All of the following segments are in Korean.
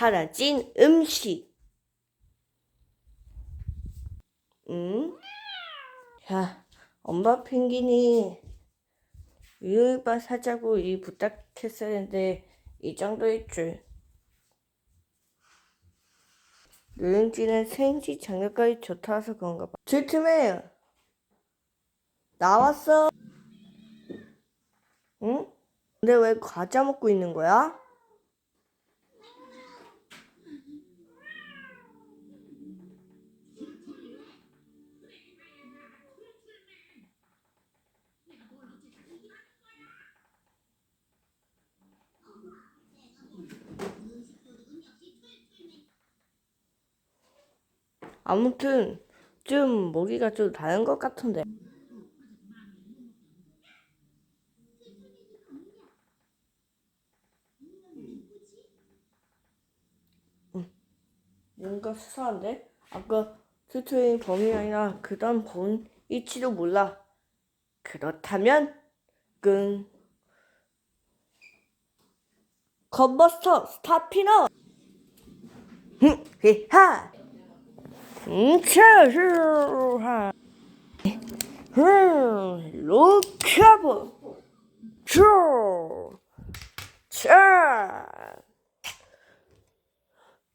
사라진 음식. 응? 야, 엄마 펭귄이 유효바 사자고 이 부탁했었는데 이 정도일 줄. 여행지는 생지 장르까지 좋다서 그런가 봐. 질투맨 나왔어. 응? 근데 왜 과자 먹고 있는 거야? 아무튼 좀 먹이가 좀 다른 것 같은데. 음, 뭔가 수상한데? 아까 트트윈 범인이 아니라 그다음 본일지도 몰라. 그렇다면 끙 건버스터 스타피너 흠, 히하 음, 차슈하 음, 로카보 쭈 차.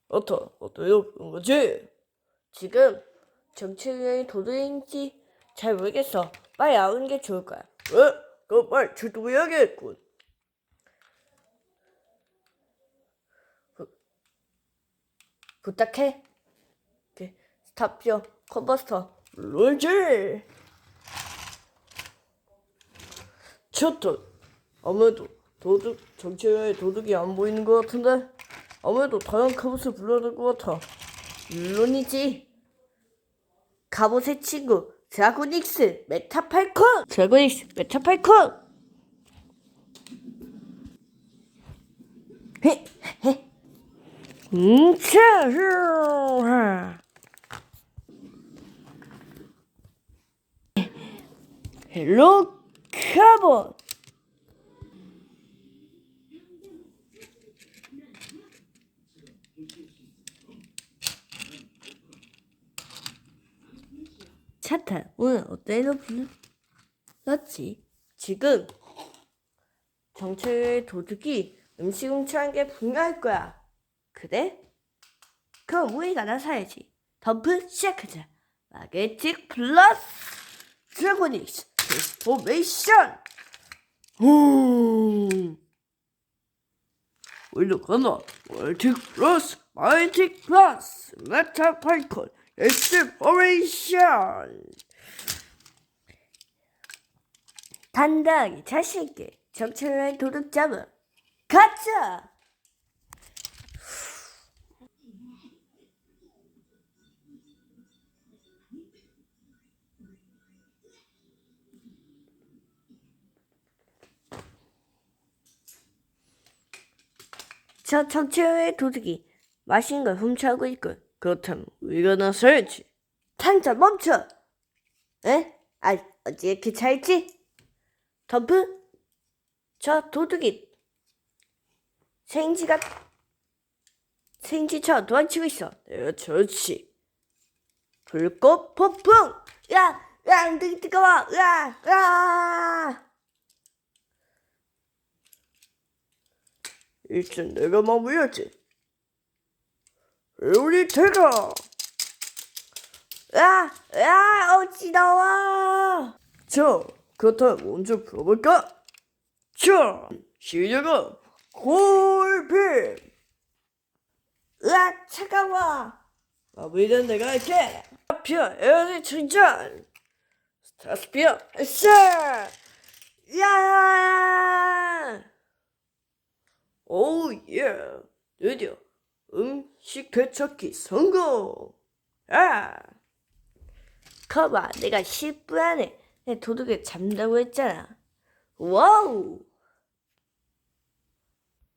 어떠? 그런 거지? 지금 정치인이 도둑인지 잘 모르겠어. 빨리 나오는 게 좋을 거야. 왜? 그거 빨리 출동해야겠군. 부, 부탁해. 스탑쇼 컨버스터 롤즈. 좋다. 아무래도 도둑 정치인의 도둑이 안 보이는 것 같은데 아무래도 다른 카봇을 불러야 될 것 같아. 물론이지. 갑옷의 친구 드라고닉스 메타팔콘 드라고닉스 메타팔콘 헤헤 음차슈 헬로 카봇 차타 오늘 어때요 불렀지? 지금 정철 도둑이 음식 훔쳐간 게 분명할 거야. 그래? 그럼 우리가 나서야지. 덤프 시작하자. 마게틱 플러스 드래곤닉스 포메이션. 음. 올라가나 마게틱 플러스 마게틱 플러스 메타 팔콘 엑스포레이션 단단하게 자신있게 정체를 도둑 잡아 가자 저 정체의 도둑이 맛있는 걸 훔쳐가고 있군 그렇다면 우리가 나서야지 당장 멈춰 에? 아 어찌 이렇게 잘지? 덤프? 저 도둑이 생지가 생지처럼 도망치고 있어. 내가 좋지. 불꽃 폭풍! 야! 야! 엉덩이 뜨거워! 야! 야! 일단 내가 마무리하지. 우리 대가! 야! 야! 어지러워! 자, 그렇다면 먼저 풀어볼까? 자, 시작은 골빔! 으아, 차가워! 마무리는 내가 할게! 스타피어 에어리 충전! 스타스피어 샤! 야! 오, 예! 드디어 음식 되찾기 성공! 아! 거봐, 내가 10분 안에 내 도둑을 잡는다고 했잖아. 와우!